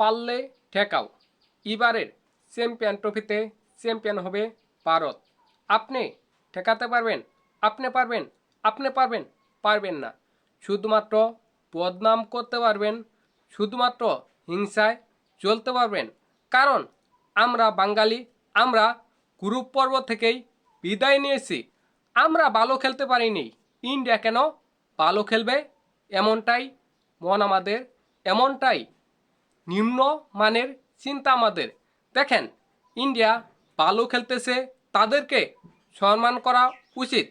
পারলে ঠেকাও। এবারের চ্যাম্পিয়ন ট্রফিতে চ্যাম্পিয়ন হবে ভারত। আপনি ঠেকাতে পারবেন, আপনি পারবেন আপনি পারবেন পারবেন না। শুধুমাত্র বদনাম করতে পারবেন, শুধুমাত্র হিংসায় চলতে পারবেন। কারণ আমরা বাঙালি, আমরা গ্রুপ পর্ব থেকেই বিদায় নিয়েছি। আমরা ভালো খেলতে পারিনি। ইন্ডিয়া কেন ভালো খেলবে? এমনটাই মন আমাদের, এমনটাই নিম্ন মানের চিন্তা আমাদের। দেখেন, ইন্ডিয়া ভালো খেলতেছে, তাদেরকে সম্মান করা উচিত।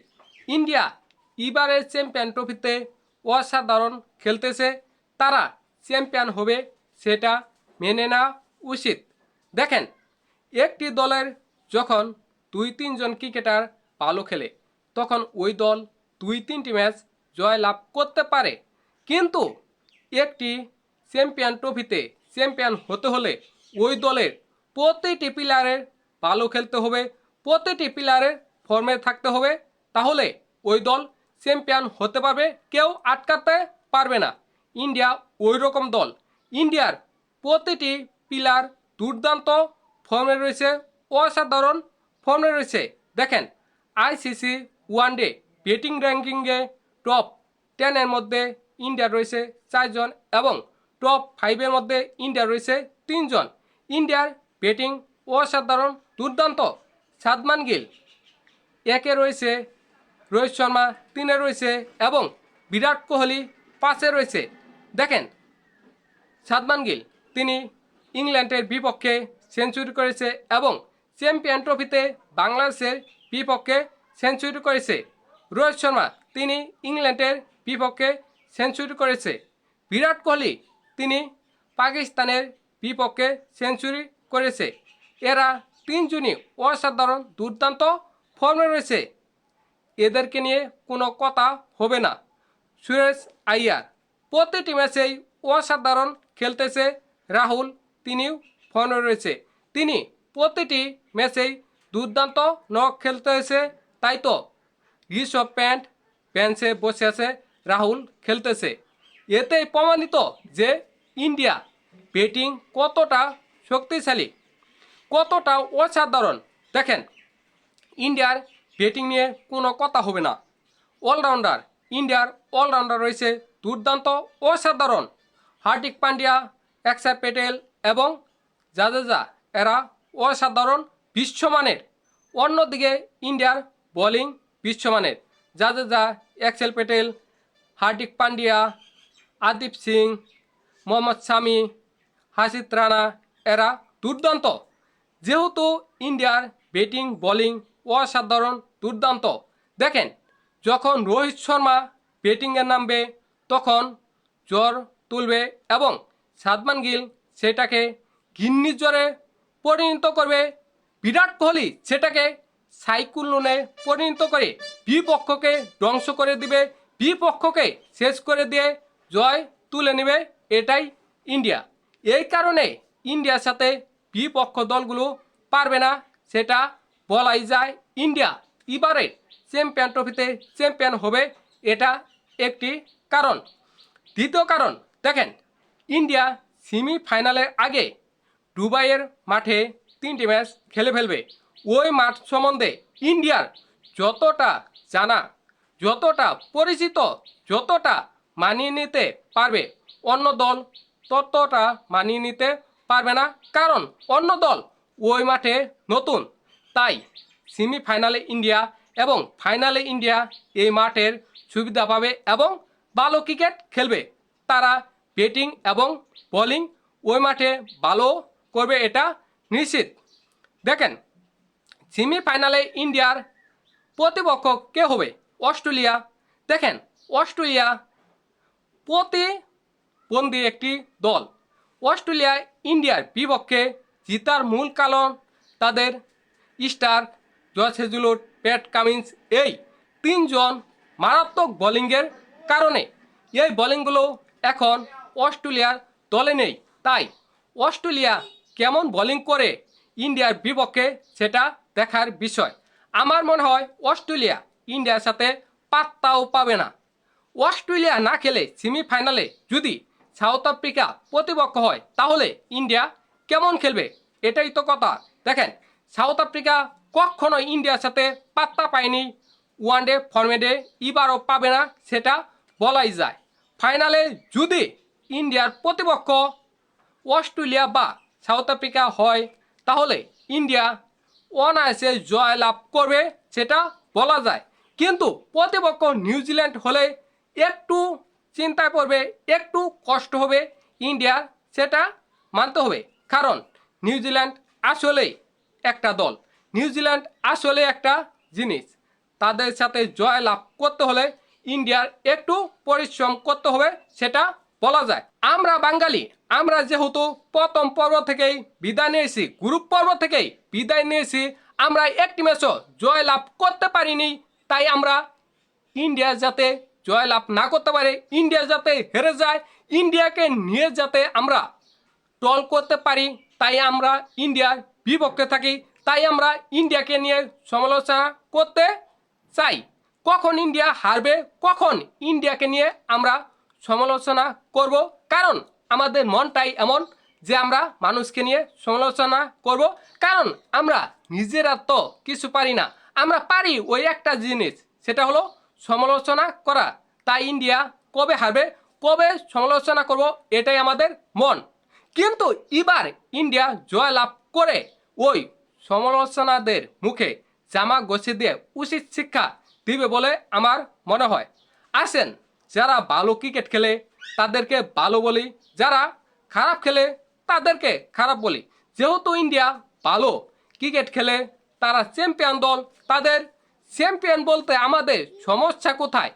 ইন্ডিয়া এবারের চ্যাম্পিয়ন ট্রফিতে অসাধারণ খেলতেছে, তারা চ্যাম্পিয়ন হবে সেটা মেনে নেওয়া উচিত। দেখেন, একটি দলের যখন দুই তিনজন ক্রিকেটার ভালো খেলে, তখন ওই দল দুই তিনটি ম্যাচ জয় লাভ করতে পারে। কিন্তু একটি চ্যাম্পিয়ন ট্রফিতে চ্যাম্পিয়ন হতে হলে ওই দলের প্রতিটি প্লেয়ারের ভালো খেলতে হবে, প্রতিটি প্লেয়ারের ফর্মে থাকতে হবে। তাহলে ওই দল চ্যাম্পিয়ন হতে পারবে, কেউ আটকাতে পারবে না। ইন্ডিয়া ওই রকম দল। ইন্ডিয়ার প্রতিটি পিলার দুর্দান্ত ফর্মে রয়েছে, অসাধারণ ফর্মে রয়েছে। দেখেন আইসিসি ওয়ানডে ব্যাটিং র্যাঙ্কিংয়ে টপ টেনের মধ্যে ইন্ডিয়া রয়েছে চারজন এবং টপ ফাইভের মধ্যে ইন্ডিয়া রয়েছে তিনজন। ইন্ডিয়ার ব্যাটিং অসাধারণ, দুর্দান্ত সাদমান গিল। একে রয়েছে রোহিত শর্মা, তিনে রয়েছে এবং বিরাট কোহলি, পাঁচে রয়েছে। দেখেন, সাদমান গিল, তিনি ইংল্যান্ডের বিপক্ষে সেঞ্চুরি করেছে এবং চ্যাম্পিয়ন ট্রফিতে বাংলাদেশের বিপক্ষে সেঞ্চুরি করেছে। রোহিত শর্মা, তিনি ইংল্যান্ডের বিপক্ষে সেঞ্চুরি করেছে। বিরাট কোহলি তিনি পাকিস্তানের বিপক্ষে সেঞ্চুরি করেছে। এরা তিনজনই অসাধারণ দুর্দান্ত ফর্মে রয়েছে। এদেরকে নিয়ে কোনো কথা হবে না। সুরেশ আইয়ার প্রতিটি ম্যাচেই অসাধারণ খেলতেছে রাহুল, তিনিও ফর্মে রয়েছে। তিনি প্রতিটি ম্যাচেই দুর্দান্ত নক খেলতেছে, তাই তো? ঋষভ প্যান্ট বেঞ্চে বসে আছে রাহুল খেলতেছে। এতেই প্রমাণিত যে ইন্ডিয়া ব্যাটিং কতটা শক্তিশালী, কতটা অসাধারণ। দেখেন, ইন্ডিয়ার ব্যাটিং নিয়ে কোনো কথা হবে না। অলরাউন্ডার, ইন্ডিয়ার অলরাউন্ডার রয়েছে দুর্দান্ত, অসাধারণ। হার্দিক পান্ডিয়া অক্ষর প্যাটেল এবং জাদেজা, এরা অসাধারণ বিশ্বমানের। অন্যদিকে ইন্ডিয়ার বোলিং বিশ্বমানের। জাদেজা এক্সেল প্যাটেল হার্দিক পান্ডিয়া, আদিপ সিং মোহাম্মদ শামি হাসিদ রানা এরা দুর্দান্ত। যেহেতু ইন্ডিয়ার ব্যাটিং, বোলিং অসাধারণ দুর্দান্ত। দেখেন, যখন রোহিত শর্মা ব্যাটিংয়ে নামবে, তখন জ্বর তুলবে এবং সাদমান গিল সেটাকে ঘিন্নির জ্বরে পরিণত করবে। বিরাট কোহলি সেটাকে সাইকুলনে পরিণত করে বিপক্ষকে ধ্বংস করে দিবে। বিপক্ষকে শেষ করে দিয়ে জয় তুলে নেবে এটাই ইন্ডিয়া। এই কারণে ইন্ডিয়ার সাথে বিপক্ষ দলগুলো পারবে না, সেটা বলাই যায় ইন্ডিয়া। এবারে চ্যাম্পিয়ন ট্রফিতে চ্যাম্পিয়ন হবে এটা একটি কারণ। দ্বিতীয় কারণ, দেখেন, ইন্ডিয়া সেমিফাইনালের আগে দুবাইয়ের মাঠে তিনটি ম্যাচ খেলে ফেলবে। ওই মাঠ সম্বন্ধে ইন্ডিয়ার যতটা জানা, যতটা পরিচিত, যতটা মানিয়ে নিতে পারবে অন্য দল ততটা মানিয়ে নিতে পারবে না। কারণ অন্য দল ওই মাঠে নতুন। তাই সেমিফাইনালে ইন্ডিয়া এবং ফাইনালে ইন্ডিয়া এই মাঠের সুবিধা পাবে এবং ভালো ক্রিকেট খেলবে। তারা ব্যাটিং এবং বোলিং ওই মাঠে ভালো করবে এটা নিশ্চিত। দেখেন, সেমিফাইনালে ইন্ডিয়ার প্রতিপক্ষ কে হবে? অস্ট্রেলিয়া। দেখেন, অস্ট্রেলিয়া প্রতিবন্ধী একটি দল? অস্ট্রেলিয়ায় ইন্ডিয়ার বিপক্ষে জিতার মূল কারণ তাদের স্টার জর্জ প্যাট কামিন্স এই তিনজন মারাত্মক বোলিংয়ের কারণে। এই বোলিংগুলো এখন অস্ট্রেলিয়ার দলে নেই। তাই অস্ট্রেলিয়া কেমন বোলিং করে ইন্ডিয়ার বিপক্ষে সেটা দেখার বিষয়। আমার মনে হয় অস্ট্রেলিয়া ইন্ডিয়ার সাথে পাত্তাও পাবে না। অস্ট্রেলিয়া না খেলে সেমিফাইনালে যদি সাউথ আফ্রিকা প্রতিপক্ষ হয়, তাহলে ইন্ডিয়া কেমন খেলবে? এটাই তো কথা। দেখেন সাউথ আফ্রিকা কখনো ইন্ডিয়ার সাথে পাত্তা পায়নি। ওয়ান ডে ফরম্যাটে এবারও পাবে না, সেটা বলাই যায়। ফাইনালে যদি ইন্ডিয়ার প্রতিপক্ষ অস্ট্রেলিয়া বা সাউথ আফ্রিকা হয়, তাহলে ইন্ডিয়া অনায়াসে জয় লাভ করবে, সেটা বলা যায়। কিন্তু প্রতিপক্ষ নিউজিল্যান্ড হলে একটু চিন্তায় পড়বে, একটু কষ্ট হবে, ইন্ডিয়া সেটা মানতে হবে। কারণ নিউজিল্যান্ড আসলেই একটা দল। নিউজিল্যান্ড আসলে একটা জিনিস। তাদের সাথে জয় লাভ করতে হলে ইন্ডিয়ার একটু পরিশ্রম করতে হবে, সেটা বলা যায়। আমরা বাঙালি, আমরা যেহেতু প্রথম পর্ব থেকেই বিদায় নিয়েছি, গ্রুপ পর্ব থেকেই বিদায় নিয়েছি, আমরা একটি ম্যাচও জয় লাভ করতে পারিনি, তাই আমরা ইন্ডিয়া যাতে জয় লাভ না করতে পারে, ইন্ডিয়া যাতে হেরে যায়, ইন্ডিয়াকে নিয়ে যাতে আমরা টল করতে পারি, তাই আমরা ইন্ডিয়ার বিপক্ষে থাকি, তাই আমরা ইন্ডিয়াকে নিয়ে সমালোচনা করতে চাই। কখন ইন্ডিয়া হারবে, কখন ইন্ডিয়াকে নিয়ে আমরা সমালোচনা করব? কারণ আমাদের মনটাই এমন যে আমরা মানুষকে নিয়ে সমালোচনা করব। কারণ আমরা নিজেরা তো কিছু পারি না, আমরা পারি ওই একটা জিনিস, সেটা হলো সমালোচনা করা। তাই ইন্ডিয়া কবে হারবে, কবে সমালোচনা করব, এটাই আমাদের মন। কিন্তু এবার ইন্ডিয়া জয় লাভ করে ওই সমালোচনাদের মুখে জামা গছিয়ে দিয়ে উচিত শিক্ষা দিবে বলে আমার মনে হয়। আসেন, যারা ভালো ক্রিকেট খেলে, তাদেরকে ভালো বলি। যারা খারাপ খেলে, তাদেরকে খারাপ বলি। যেহেতু ইন্ডিয়া ভালো ক্রিকেট খেলে, তারা চ্যাম্পিয়ন দল, তাদের চ্যাম্পিয়ন বলতে আমাদের সমস্যা কোথায়?